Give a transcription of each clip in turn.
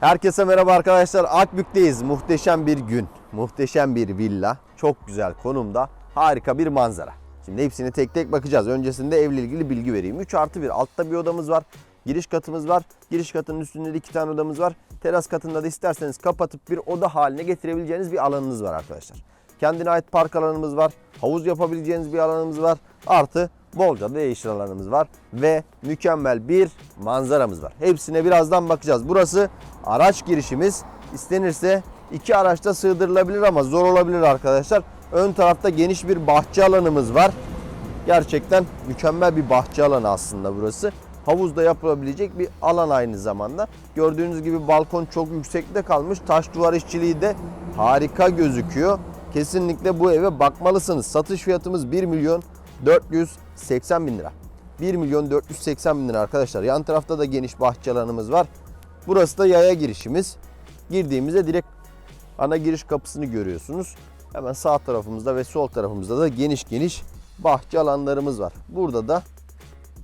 Herkese merhaba arkadaşlar. Akbük'teyiz. Muhteşem bir gün. Muhteşem bir villa. Çok güzel konumda. Harika bir manzara. Şimdi hepsini tek tek bakacağız. Öncesinde evle ilgili bilgi vereyim. 3 artı 1. Altta bir odamız var. Giriş katımız var. Giriş katının üstünde de 2 tane odamız var. Teras katında da isterseniz kapatıp bir oda haline getirebileceğiniz bir alanınız var arkadaşlar. Kendine ait park alanımız var. Havuz yapabileceğiniz bir alanımız var. Artı bolca da yeşil alanımız var. Ve mükemmel bir manzaramız var. Hepsine birazdan bakacağız. Burası araç girişimiz. İstenirse iki araçta sığdırılabilir ama zor olabilir arkadaşlar. Ön tarafta geniş bir bahçe alanımız var. Gerçekten mükemmel bir bahçe alanı aslında burası. Havuzda yapılabilecek bir alan aynı zamanda. Gördüğünüz gibi balkon çok yüksekte kalmış. Taş duvar işçiliği de harika gözüküyor. Kesinlikle bu eve bakmalısınız. Satış fiyatımız 1 milyon 480 bin lira. 1 milyon 480 bin lira arkadaşlar. Yan tarafta da geniş bahçe alanımız var. Burası da yaya girişimiz. Girdiğimizde direkt ana giriş kapısını görüyorsunuz. Hemen sağ tarafımızda ve sol tarafımızda da geniş geniş bahçe alanlarımız var. Burada da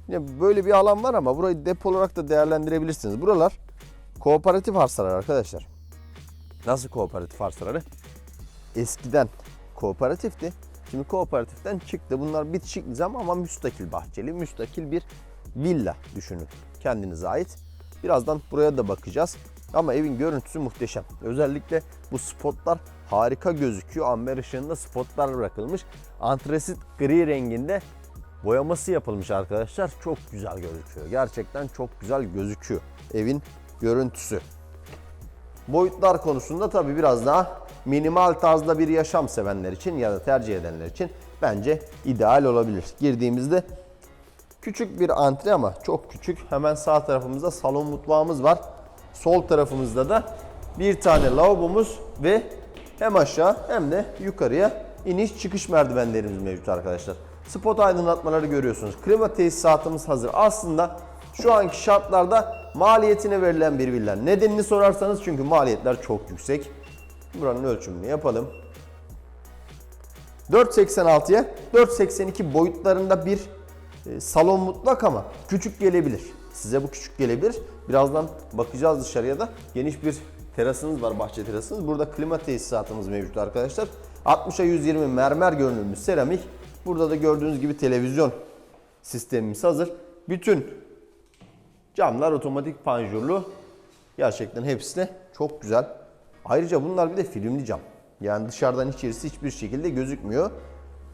yine böyle bir alan var ama burayı depo olarak da değerlendirebilirsiniz. Buralar kooperatif arsalar arkadaşlar. Nasıl kooperatif arsaları? Eskiden kooperatifti. Şimdi kooperatiften çıktı. Bunlar bitişik nizam ama müstakil bahçeli, müstakil bir villa düşünün. Kendinize ait. Birazdan buraya da bakacağız. Ama evin görüntüsü muhteşem. Özellikle bu spotlar harika gözüküyor. Amber ışığında spotlar bırakılmış. Antresit gri renginde boyaması yapılmış arkadaşlar. Çok güzel gözüküyor. Gerçekten çok güzel gözüküyor evin görüntüsü. Boyutlar konusunda tabii biraz daha minimal tarzda bir yaşam sevenler için ya da tercih edenler için bence ideal olabilir. Girdiğimizde küçük bir antre ama çok küçük. Hemen sağ tarafımızda salon mutfağımız var. Sol tarafımızda da bir tane lavabomuz ve hem aşağı hem de yukarıya iniş çıkış merdivenlerimiz mevcut arkadaşlar. Spot aydınlatmaları görüyorsunuz. Klima tesisatımız hazır. Aslında şu anki şartlarda maliyetine verilen bir villa. Nedenini sorarsanız çünkü maliyetler çok yüksek. Buranın ölçümünü yapalım. 4.86'ya 4.82 boyutlarında bir salon mutlak ama küçük gelebilir. Size bu küçük gelebilir. Birazdan bakacağız dışarıya da. Geniş bir terasınız var, bahçe terasınız. Burada klima tesisatımız mevcut arkadaşlar. 60'a 120 mermer görünümlü seramik. Burada da gördüğünüz gibi televizyon sistemimiz hazır. Bütün camlar otomatik panjurlu. Gerçekten hepsi de çok güzel. Ayrıca bunlar bir de filmli cam. Yani dışarıdan içerisi hiçbir şekilde gözükmüyor.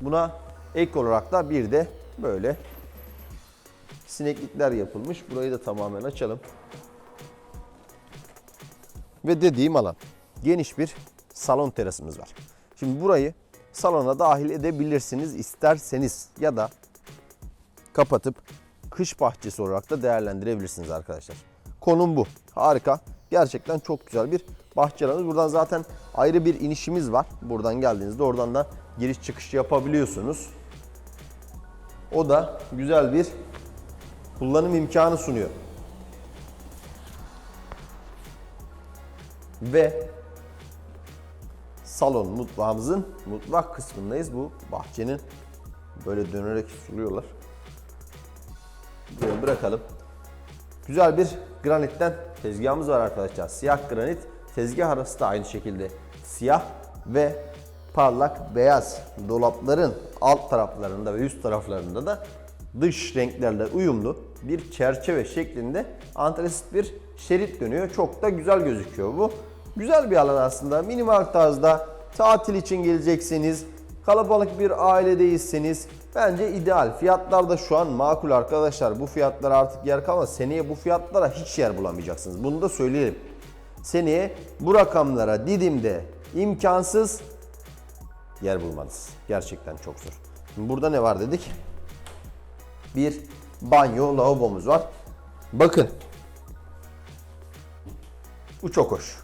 Buna ek olarak da bir de böyle sineklikler yapılmış. Burayı da tamamen açalım. Ve dediğim alan geniş bir salon terasımız var. Şimdi burayı salona dahil edebilirsiniz isterseniz ya da kapatıp kış bahçesi olarak da değerlendirebilirsiniz arkadaşlar. Konum bu. Harika. Gerçekten çok güzel bir bahçe alanı. Buradan zaten ayrı bir inişimiz var. Buradan geldiğinizde oradan da giriş çıkış yapabiliyorsunuz. O da güzel bir kullanım imkanı sunuyor. Ve salon mutfağımızın mutfak kısmındayız. Bu bahçenin böyle dönerek suluyorlar. Buraya bırakalım. Güzel bir granitten tezgahımız var arkadaşlar. Siyah granit. Tezgah arası da aynı şekilde siyah ve parlak beyaz dolapların alt taraflarında ve üst taraflarında da dış renklerle uyumlu bir çerçeve şeklinde antresit bir şerit dönüyor. Çok da güzel gözüküyor bu. Güzel bir alan aslında. Minimal tarzda tatil için gelecekseniz, kalabalık bir aile değilseniz bence ideal. Fiyatlar da şu an makul arkadaşlar. Bu fiyatlar artık yer kalmaz. Seneye bu fiyatlara hiç yer bulamayacaksınız. Bunu da söyleyelim. Seneye bu rakamlara Didim'de imkansız yer bulmanız. Gerçekten çok zor. Şimdi burada ne var dedik? Bir banyo lavabomuz var. Bakın. Bu çok hoş.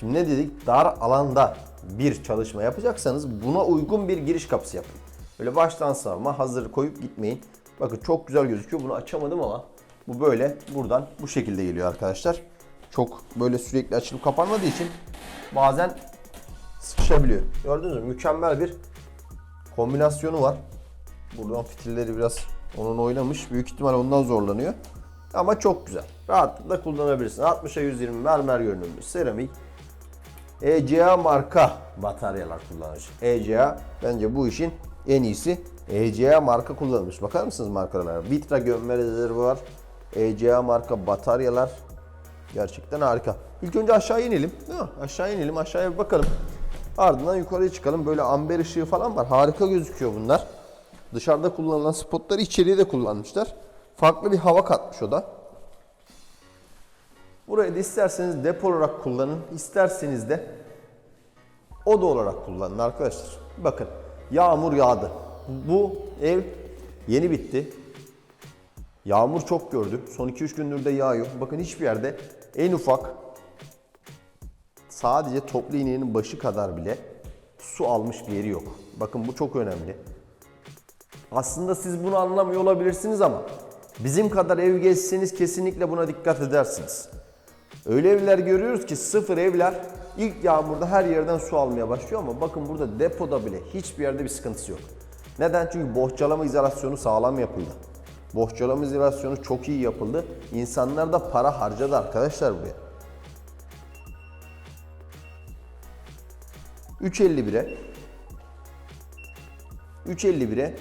Şimdi ne dedik? Dar alanda bir çalışma yapacaksanız buna uygun bir giriş kapısı yapın. Böyle baştan savma hazır koyup gitmeyin. Bakın çok güzel gözüküyor. Bunu açamadım ama bu böyle buradan bu şekilde geliyor arkadaşlar. Çok böyle sürekli açılıp kapanmadığı için bazen sıkışabiliyor. Gördünüz mü? Mükemmel bir kombinasyonu var. Buradan fitilleri biraz onun oynamış. Büyük ihtimal ondan zorlanıyor. Ama çok güzel. Rahatlıkla kullanabilirsin. 60'a 120 mermer görünümlü seramik. ECA marka bataryalar kullanılmış. ECA bence bu işin en iyisi. ECA marka kullanılmış. Bakar mısınız markalara? Vitra gömme rezervuar. ECA marka bataryalar. Gerçekten harika. İlk önce aşağı inelim. Aşağı inelim, aşağıya bir bakalım. Ardından yukarıya çıkalım. Böyle amber ışığı falan var. Harika gözüküyor bunlar. Dışarıda kullanılan spotları içeriye de kullanmışlar. Farklı bir hava katmış o da. Burayı da isterseniz depo olarak kullanın, isterseniz de oda olarak kullanın arkadaşlar. Bakın yağmur yağdı. Bu ev yeni bitti. Yağmur çok gördü. Son 2-3 gündür de yağıyor. Bakın hiçbir yerde en ufak sadece toplu iğnenin başı kadar bile su almış bir yeri yok. Bakın bu çok önemli. Aslında siz bunu anlamıyor olabilirsiniz ama bizim kadar ev gezseniz kesinlikle buna dikkat edersiniz. Öyle evler görüyoruz ki sıfır evler ilk yağmurda her yerden su almaya başlıyor ama bakın burada depoda bile hiçbir yerde bir sıkıntısı yok. Neden? Çünkü bohçalama izolasyonu sağlam yapıldı. Bohçalama izolasyonu çok iyi yapıldı. İnsanlar da para harcadı arkadaşlar buraya. 3.51'e 3.51'e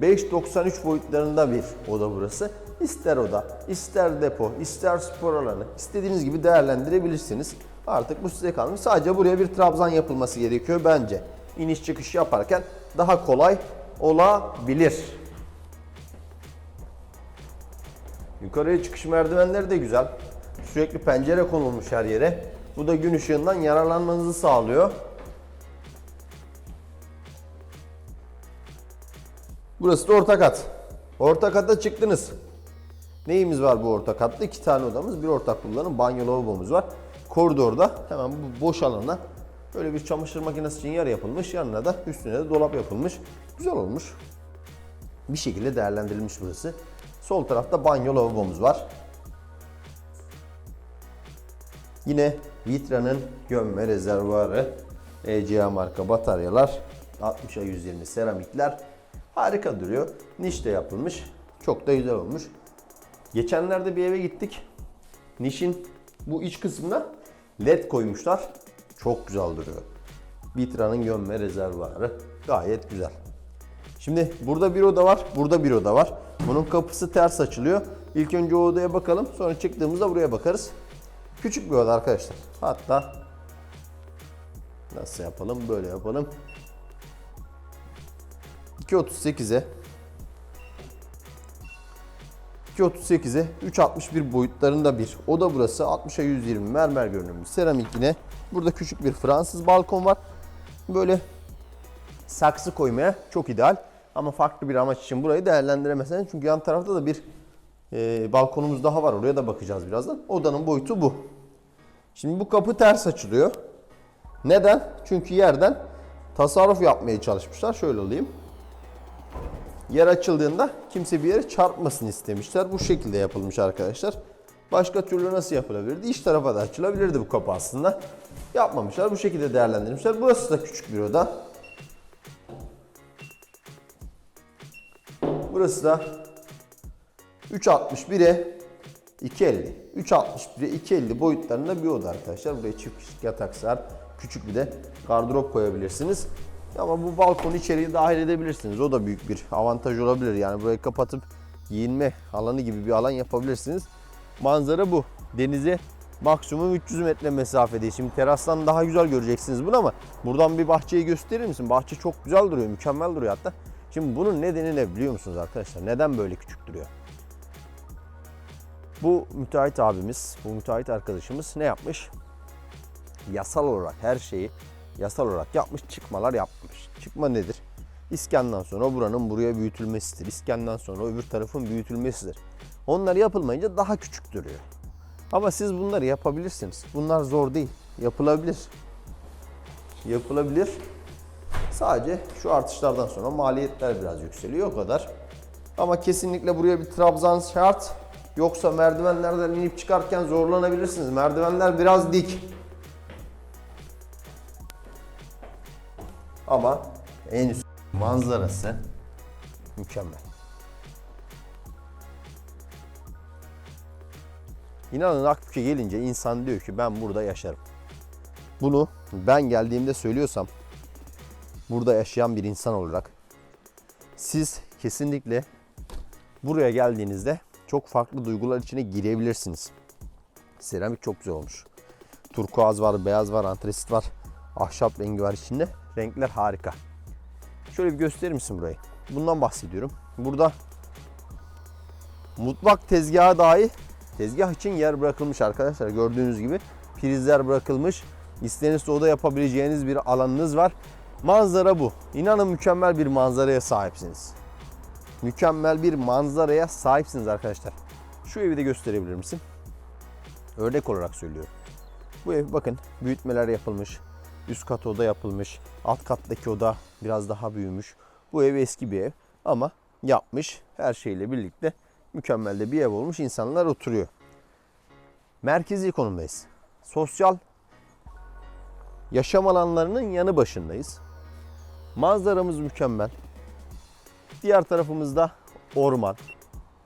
5.93 boyutlarında bir oda burası. İster oda, ister depo, ister spor alanı istediğiniz gibi değerlendirebilirsiniz. Artık bu size kalmış. Sadece buraya bir trabzan yapılması gerekiyor bence. İniş çıkış yaparken daha kolay olabilir. Yukarıya çıkış merdivenleri de güzel. Sürekli pencere konulmuş her yere. Bu da gün ışığından yararlanmanızı sağlıyor. Burası da orta kat. Orta kata çıktınız. Neyimiz var bu orta katta? İki tane odamız, bir ortak kullanım, banyo lavabomuz var. Koridorda hemen bu boş alana böyle bir çamaşır makinesi için yer yapılmış. Yanına da üstüne de dolap yapılmış. Güzel olmuş. Bir şekilde değerlendirilmiş burası. Sol tarafta banyo lavabomuz var. Yine Vitra'nın gömme rezervuarı, ECA marka bataryalar, 60'a 120 seramikler harika duruyor. Niş de yapılmış. Çok da güzel olmuş. Geçenlerde bir eve gittik. Nişin bu iç kısmına led koymuşlar. Çok güzel duruyor. Vitra'nın gömme rezervuarı gayet güzel. Şimdi burada bir oda var, burada bir oda var. Bunun kapısı ters açılıyor. İlk önce o odaya bakalım. Sonra çıktığımızda buraya bakarız. Küçük bir oda arkadaşlar. Hatta nasıl yapalım? Böyle yapalım. 2.38'e 2.38'e 3.61 boyutlarında bir oda burası. 60'a 120 mermer görünümlü seramik yine. Burada küçük bir Fransız balkon var. Böyle saksı koymaya çok ideal. Ama farklı bir amaç için burayı değerlendiremezsiniz. Çünkü yan tarafta da bir e, balkonumuz daha var. Oraya da bakacağız birazdan. Odanın boyutu bu. Şimdi bu kapı ters açılıyor. Neden? Çünkü yerden tasarruf yapmaya çalışmışlar. Şöyle olayım. Yer açıldığında kimse bir yere çarpmasın istemişler. Bu şekilde yapılmış arkadaşlar. Başka türlü nasıl yapılabilirdi? İç tarafa da açılabilirdi bu kapı aslında. Yapmamışlar. Bu şekilde değerlendirmişler. Burası da küçük bir oda. Burası da 3.61'e 2.50. 3.61'e 2.50 boyutlarında bir oda arkadaşlar. Buraya çift kişilik yatak sığar. Küçük bir de gardırop koyabilirsiniz. Ama bu balkonu içeriye dahil edebilirsiniz. O da büyük bir avantaj olabilir. Yani burayı kapatıp giyinme alanı gibi bir alan yapabilirsiniz. Manzara bu. Denize maksimum 300 metre mesafede. Şimdi terastan daha güzel göreceksiniz bunu ama buradan bir bahçeyi gösterir misin? Bahçe çok güzel duruyor, mükemmel duruyor hatta. Şimdi bunun nedeni ne biliyor musunuz arkadaşlar? Neden böyle küçük duruyor? Bu müteahhit abimiz, bu müteahhit arkadaşımız ne yapmış? Yasal olarak her şeyi yasal olarak yapmış, çıkmalar yapmış. Çıkma nedir? İskandan sonra buranın buraya büyütülmesidir. İskandan sonra öbür tarafın büyütülmesidir. Onlar yapılmayınca daha küçük duruyor. Ama siz bunları yapabilirsiniz. Bunlar zor değil. Yapılabilir. Yapılabilir. Sadece şu artışlardan sonra maliyetler biraz yükseliyor o kadar. Ama kesinlikle buraya bir trabzan şart. Yoksa merdivenlerden inip çıkarken zorlanabilirsiniz. Merdivenler biraz dik. Ama en üst manzarası mükemmel. İnanın Akbük'e gelince insan diyor ki ben burada yaşarım. Bunu ben geldiğimde söylüyorsam burada yaşayan bir insan olarak siz kesinlikle buraya geldiğinizde çok farklı duygular içine girebilirsiniz. Seramik çok güzel olmuş. Turkuaz var, beyaz var, antresit var. Ahşap rengi var içinde. Renkler harika. Şöyle bir gösterir misin burayı? Bundan bahsediyorum. Burada mutfak tezgahı dahi tezgah için yer bırakılmış arkadaşlar. Gördüğünüz gibi prizler bırakılmış. İstediğiniz oda yapabileceğiniz bir alanınız var. Manzara bu. İnanın mükemmel bir manzaraya sahipsiniz. Mükemmel bir manzaraya sahipsiniz arkadaşlar. Şu evi de gösterebilir misin? Örnek olarak söylüyorum. Bu ev bakın büyütmeler yapılmış. Üst kat oda yapılmış. Alt kattaki oda biraz daha büyümüş. Bu ev eski bir ev ama yapmış. Her şeyle birlikte mükemmel de bir ev olmuş. İnsanlar oturuyor. Merkezi konumdayız. Sosyal yaşam alanlarının yanı başındayız. Manzaramız mükemmel. Diğer tarafımızda orman.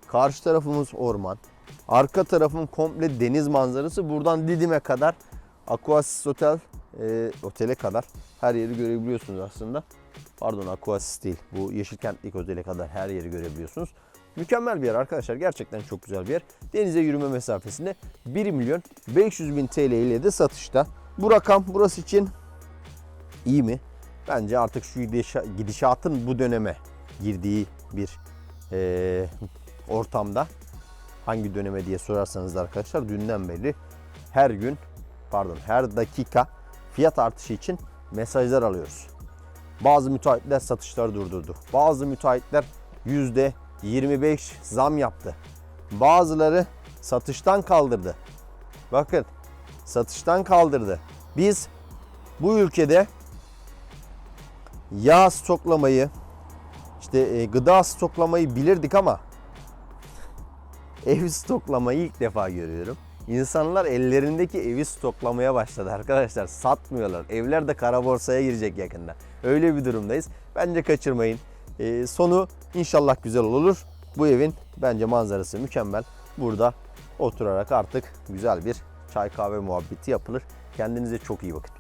Karşı tarafımız orman. Arka tarafım komple deniz manzarası. Buradan Didim'e kadar Aquasis Otel e, otele kadar her yeri görebiliyorsunuz aslında. Pardon Aquasis değil. Bu Yeşilkentlik Otel'e kadar her yeri görebiliyorsunuz. Mükemmel bir yer arkadaşlar. Gerçekten çok güzel bir yer. Denize yürüme mesafesinde 1 milyon 500 bin TL ile de satışta. Bu rakam burası için iyi mi? Bence artık şu gidişa- gidişatın bu döneme girdiği bir eee, ortamda hangi döneme diye sorarsanız da arkadaşlar dünden beri her gün pardon her dakika fiyat artışı için mesajlar alıyoruz. Bazı müteahhitler satışları durdurdu. Bazı müteahhitler yüzde 25 zam yaptı. Bazıları satıştan kaldırdı. Bakın satıştan kaldırdı. Biz bu ülkede yağ stoklamayı, işte e, gıda stoklamayı bilirdik ama ev stoklamayı ilk defa görüyorum. İnsanlar ellerindeki evi stoklamaya başladı arkadaşlar. Satmıyorlar. Evler de kara borsaya girecek yakında. Öyle bir durumdayız. Bence kaçırmayın. Ee, sonu inşallah güzel olur. Bu evin bence manzarası mükemmel. Burada oturarak artık güzel bir çay kahve muhabbeti yapılır. Kendinize çok iyi bakın.